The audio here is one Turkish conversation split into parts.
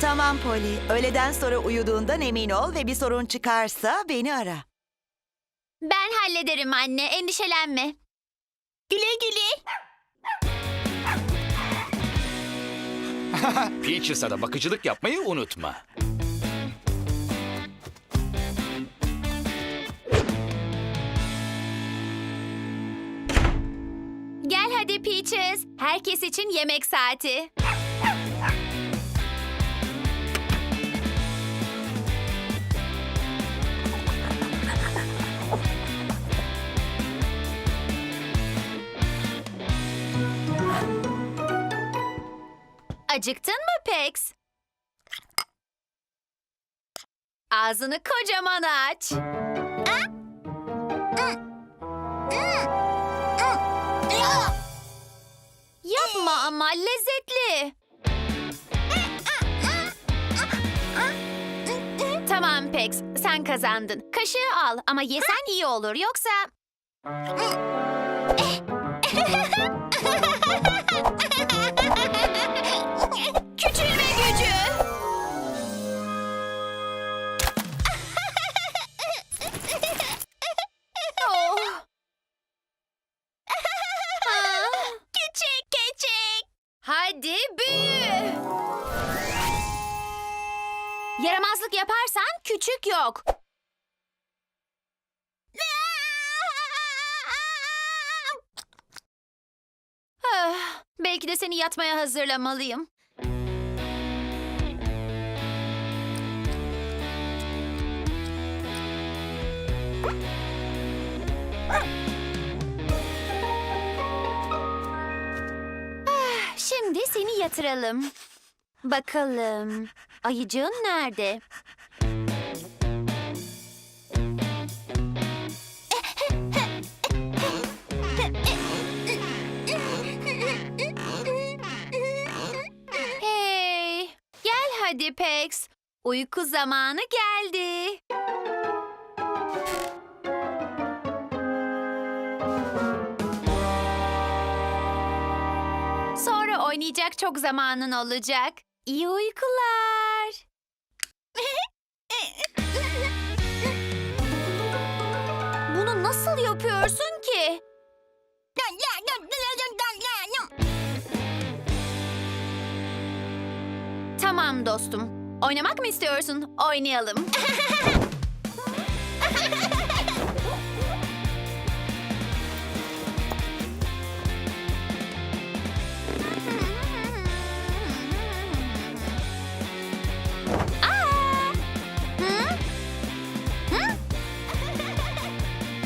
Tamam Polly. Öğleden sonra uyuduğundan emin ol ve bir sorun çıkarsa beni ara. Ben hallederim anne, endişelenme. Güle güle. Peaches'a da bakıcılık yapmayı unutma. Gel hadi Peaches. Herkes için yemek saati. Acıktın mı Pex? Ağzını kocaman aç. Yapma ama lezzetli. Tamam Pex, sen kazandın. Kaşığı al ama yesen iyi olur yoksa... Hadi büyü. Yaramazlık yaparsan küçük yok. Ah, Belki de seni yatmaya hazırlamalıyım. Ah, Şimdi seni yatıralım. Bakalım. Ayıcığın nerede? Hey, gel hadi Pex. Uyku zamanı geldi. Çok zamanın olacak. İyi uykular. Bunu nasıl yapıyorsun ki? Tamam dostum. Oynamak mı istiyorsun? Oynayalım.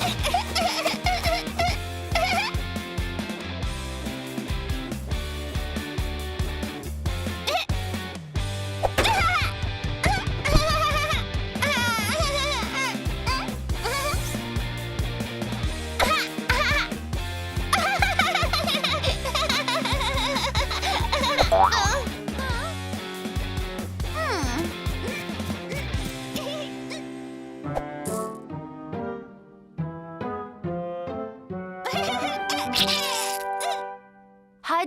Hey, hey.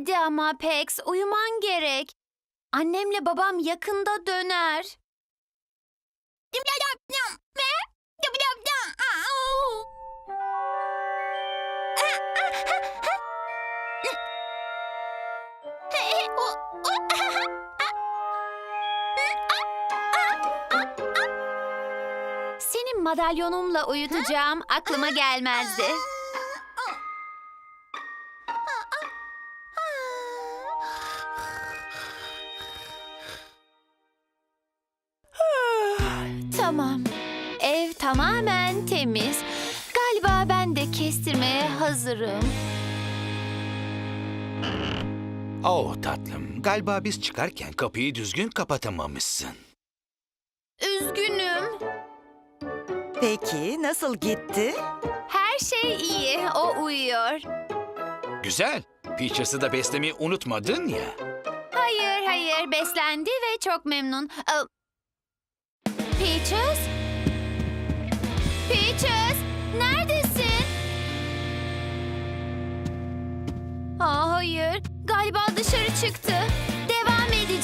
Hadi ama Pex, uyuman gerek. Annemle babam yakında döner. Senin madalyonumla uyutacağım aklıma gelmezdi. Tamam. Ev tamamen temiz. Galiba ben de kestirmeye hazırım. Oh tatlım, galiba biz çıkarken kapıyı düzgün kapatamamışsın. Üzgünüm. Peki nasıl gitti? Her şey iyi. O uyuyor. Güzel. Peaches'ı da beslemeyi unutmadın ya. Hayır, hayır. Beslendi ve çok memnun. Aa, Peaches? Peaches, neredesin? Aa, hayır. Galiba dışarı çıktı.